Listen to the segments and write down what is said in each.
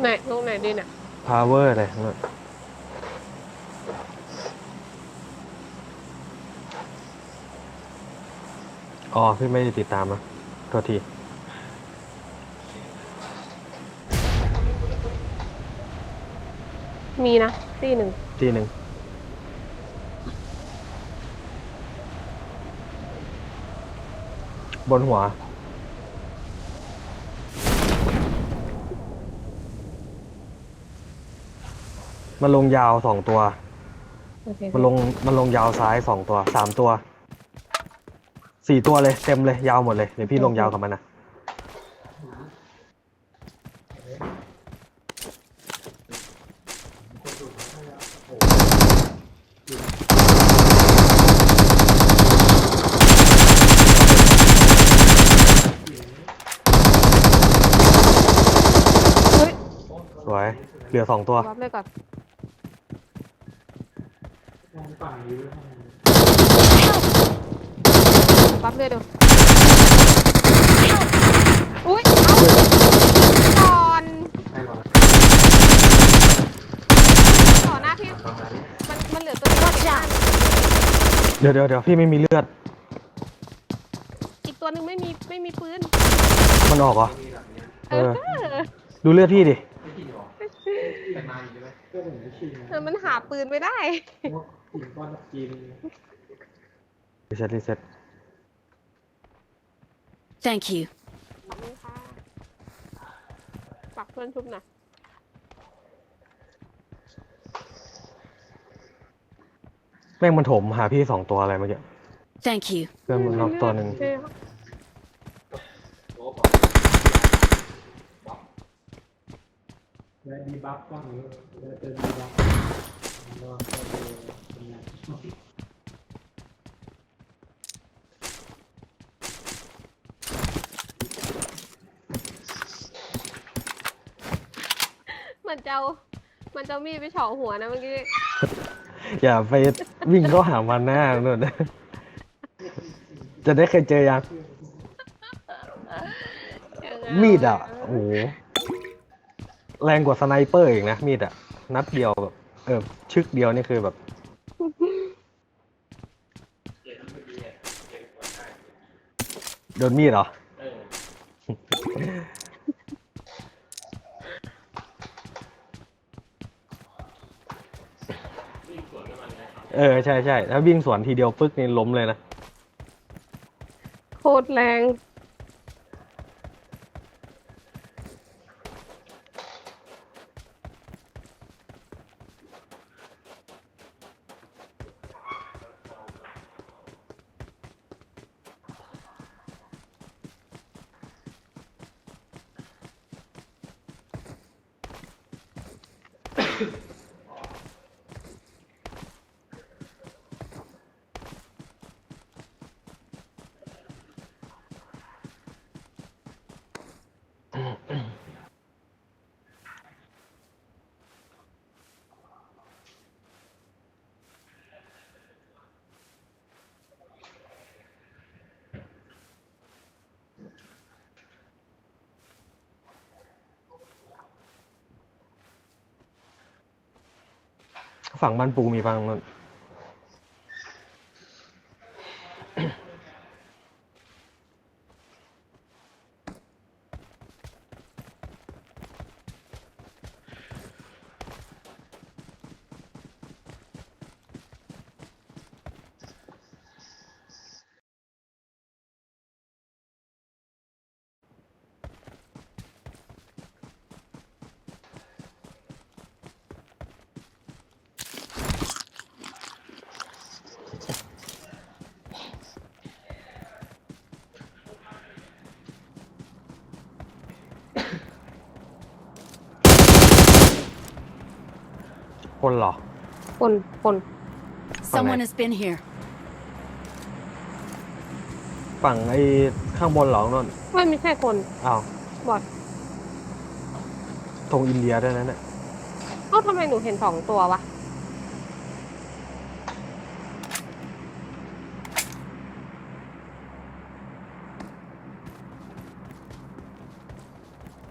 ไหนลงไหนดีเนี่ย power อะไรนั่นอ๋อ พี่ไม่ได้ติดตามนะโทษที มีนะตีหนึ่งทีหนึ่งบนหัว มันลงยาวสองตัว โอเคมันลงมันลงยาวซ้ายสองตัวสามตัวสี่ตัวเลยเต็มเลยยาวหมดเลยเดี๋ยวพี่ลงยาวกับมันนะ เฮ้ย สวย เหลือสองตัว วับเลยก่อนวับเลยเดี๋ยวอุ้ยเอาก่อนต่อหน้าพี่มันมันเหลือตัวเดียวอีกอันเดี๋ยวเดี๋ยวเดี๋ยวพี่ไม่มีเลือด อีกตัวหนึ่งไม่มีไม่มีปืนมันออกเหรอเอเอออ ดูเลือดพี่ดิ เออมันหาปืนไม่ได้รีเซ็ตรีเซ็ต Thank you. ขอบคุณค่ะปักเพื่อนชุบหน่อยแม่งมันถมหาพี่สองตัวอะไรเมื่อกี้ Thank you. เพื่อนมันน็อกตัวหนึ่งโอเคค บและดีบัฟก็มีและจะดีบัฟแล้วก็เป็นไงมันจะเอามันจะเอามีดไปเฉาะหัวนะเมื่อกี้ อย่าไปวิ่งเข้าหามันหน้าหนุนจะได้เคยเจอยัง มีดอะ โอ้โห แรงกว่าสไนเปอร์อีกนะมีดอะนัดเดียวแบบเออชึกเดียวนี่คือแบบ โดนมีดเหรอ เออ ใช่ใช่ถ้าวิ่งสวนทีเดียวปึ๊กนี่ล้มเลยนะ โคตรแรง Mm-hmm. ฝั่งบ้านปูมีบ้างมั้ย คนเหรอ คน คน Someone has been here. ฝั่งไอ้ข้างบนเหรอนั่นไม่ไม่ใช่คน อ้าวบอดธงอินเดียด้วยนะเนี่ยเอ้าทำไมหนูเห็นสองตัววะ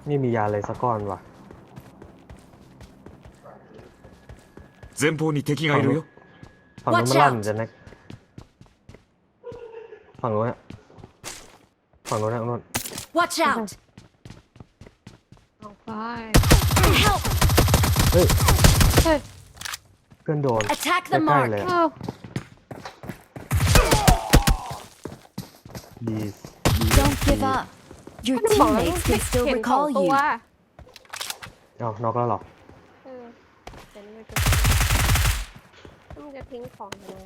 ไม่มียาเลยสักก้อนว่ะ 前方に敵がいるよ ฝั่งนู้น Watch มันลั่น out จะแน็กฝั่งนู้นอะฝั่งนู้นอะนู้น Watch out! ออกไป Help! เฮ้ย เฮ้ย เพื่อนโดน Attack ใก the ล้ mark! ๆเลย เอ อะ อ ดี Don't give up. Your ก็ต้องบอกแล้ว teammates can still เห็นของ recall ตัว you. เอ้านอกแล้วเหรอ เออ งจะทิ้งของยังไง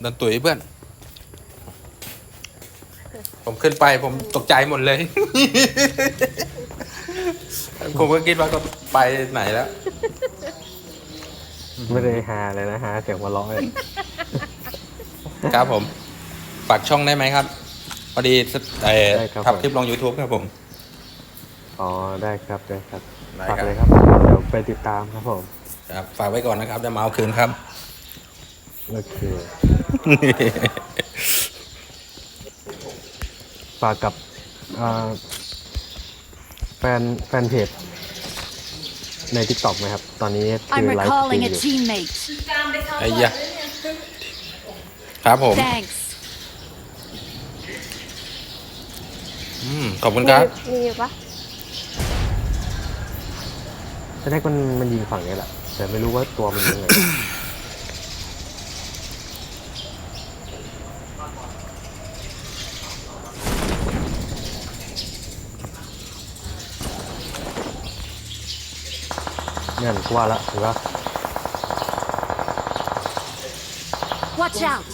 โดนตุ๋ยเพื่อน ผมขึ้นไปผมตกใจหมดเลย ผมก็คิดว่าก็ไปไหนแล้ว ไม่ได้หาเลยนะหาเสียงหัวเราะเลย ครับผม ฝากช่องได้ไหมครับพอดีเอ่อได้ครับ ทำคลิปลง YouTube ครับผม อ๋อได้ครับได้ครับได้ฝากครับเลยครับเดี๋ยวไปติดตามครับผมครับฝากไว้ก่อนนะครับเดี๋ยวมาเอาคืนครับ โอเคฝากกับอ่าแฟนแฟนเพจใน t ิ k t o k ไหมครับ ตอนนี้คื I'm อไลฟ์สตรี recalling ม a อยู่ teammate. ไอ้ยะครับผม Thanks. อืม ขอบคุณครับ มีอยู่ปะแต่แรกมันมันยิงฝั่งนี้แหละ แต่ไม่รู้ว่าตัวมันยิงไง เนี่ยกูว่าละถือว่า Watch out!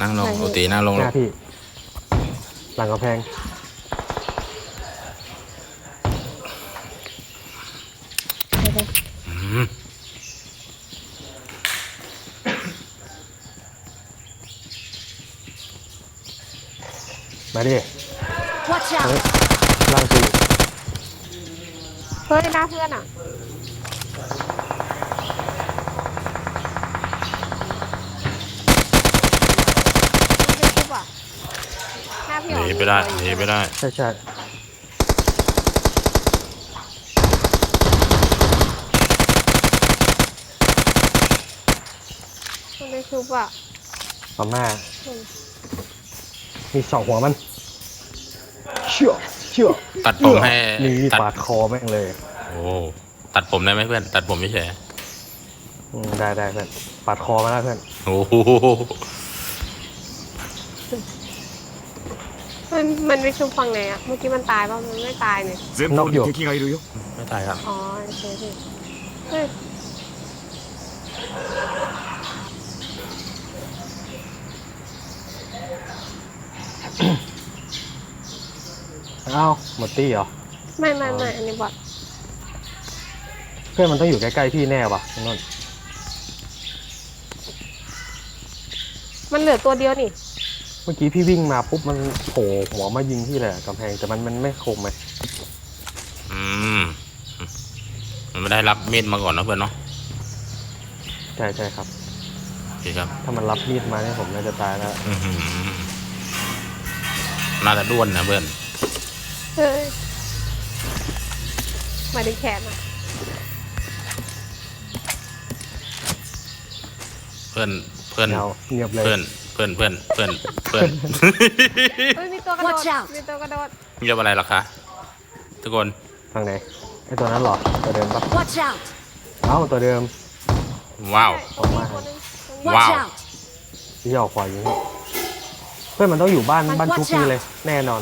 นั่งลงโอตีนั่งลงหลน้างพี่ หลังกระแพง มาดิ Watch เฮ้ย out! ล่างตีเฮ้ยหน้าเพื่อนอะไม่ได้ทุบอะห น้าพี่หอ๋อนีไปได้หนีไปได้ใช่ใช่ไม่ได้ทุบอะพม่ามีสองหัวมัน เชื่อเชื่อตัดผมให้นี่ตัดปาดคอแม่งเลย โอ้ตัดผมได้ไหมเพื่อน ตัดผมไม่ใช่อืมได้ได้เพื่อนปาดคอมาแล้วเพื่อนโอ้โห มันมันไปชุบฝั่งไหนอ่ะ เมื่อกี้มันตายป่ะ มันไม่ตายเนี่ย 前方に敵がいるよ ไม่ตายครับ อ๋อโอเคพี่เฮ้ย อ้าวหมดตี้เหรอ ไม่ไม่ไม่อันนี้บอท เพื่อนมันต้องอยู่ใกล้ๆพี่แน่ว่ะนนท์ มันเหลือตัวเดียวนี่ เมื่อกี้พี่วิ่งมาปุ๊บมันโผล่หัวมายิงพี่เลยอะกำแพงแต่มันมันไม่คมไหมอืมมันไม่ได้รับมีดมาก่อนนะเพื่อนเนาะใช่ใช่ครับโอเคครับ ถ้ามันรับมีดมาเนี่ยผมน่าจะตายแล้วอื้อหือน่าจะด้วนนะเพื่อน เฮ้ยหมายถึงแขนอะเพื่อนเพื่อน เงาเงียบเลย เพื่อน เพื่อนเพื่อนเพื่อนเพื่อนเฮ้ยมีตัวกระโดด Watch out มีตัวกระโดดเรียกว่าอะไรหรอคะทุกคนทางไหนไอตัวนั้นเหรอตัวเดิมปะ Watch out! เอ้าตัวเดิมว้าวตรงนี้ตัวนึงตรงนี้ Watch Wow. out! ที่ออกขวายิงเพื่อนมันต้องอยู่บ้านมันบ้าน Watch ทุกพี่ out เลยแน่นอน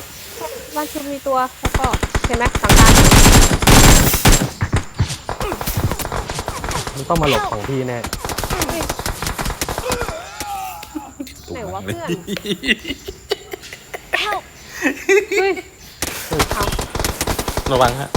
บ้านชุบมีตัวแล้วก็เห็นไหมสังการมันต้องมาหลบฝั่งพี่แน่ ไหน วะเพื่อน Help! เฮ้ยระวังฮะ